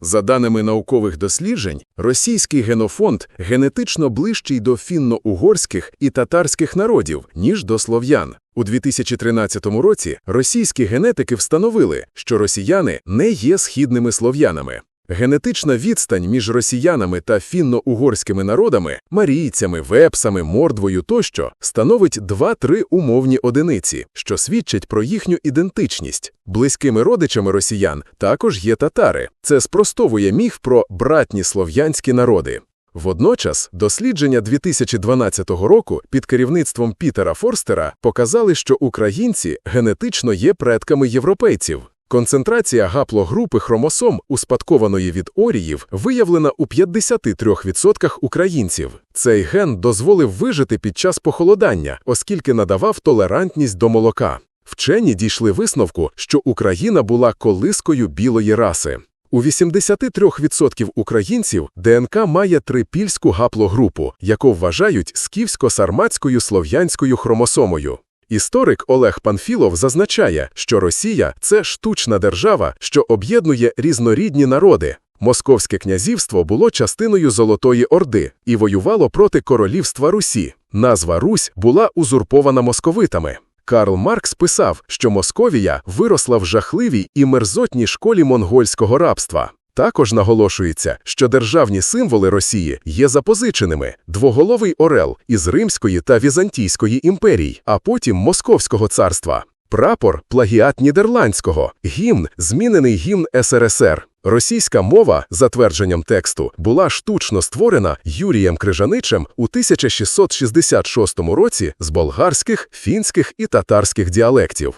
За даними наукових досліджень, російський генофонд генетично ближчий до фінно-угорських і татарських народів, ніж до слов'ян. У 2013 році російські генетики встановили, що росіяни не є східними слов'янами. Генетична відстань між росіянами та фінно-угорськими народами, марійцями, вепсами, мордвою тощо становить 2-3 умовні одиниці, що свідчать про їхню ідентичність. Близькими родичами росіян також є татари. Це спростовує міф про братні слов'янські народи. Водночас, дослідження 2012 року під керівництвом Пітера Форстера показали, що українці генетично є предками європейців. Концентрація гаплогрупи хромосом, успадкованої від оріїв, виявлена у 53% українців. Цей ген дозволив вижити під час похолодання, оскільки надавав толерантність до молока. Вчені дійшли висновку, що Україна була колискою білої раси. У 83% українців ДНК має трипільську гаплогрупу, яку вважають скіфсько-сарматською слов'янською хромосомою. Історик Олег Панфілов зазначає, що Росія це штучна держава, що об'єднує різнорідні народи. Московське князівство було частиною Золотої Орди і воювало проти королівства Русі. Назва Русь була узурпована московитами. Карл Маркс писав, що Московія виросла в жахливій і мерзотній школі монгольського рабства. Також наголошується, що державні символи Росії є запозиченими двоголовий орел із Римської та Візантійської імперій, а потім Московського царства. Прапор плагіат нідерландського, гімн змінений гімн СРСР. Російська мова, за твердженням тексту, була штучно створена Юрієм Крижаничем у 1666 році з болгарських, фінських і татарських діалектів.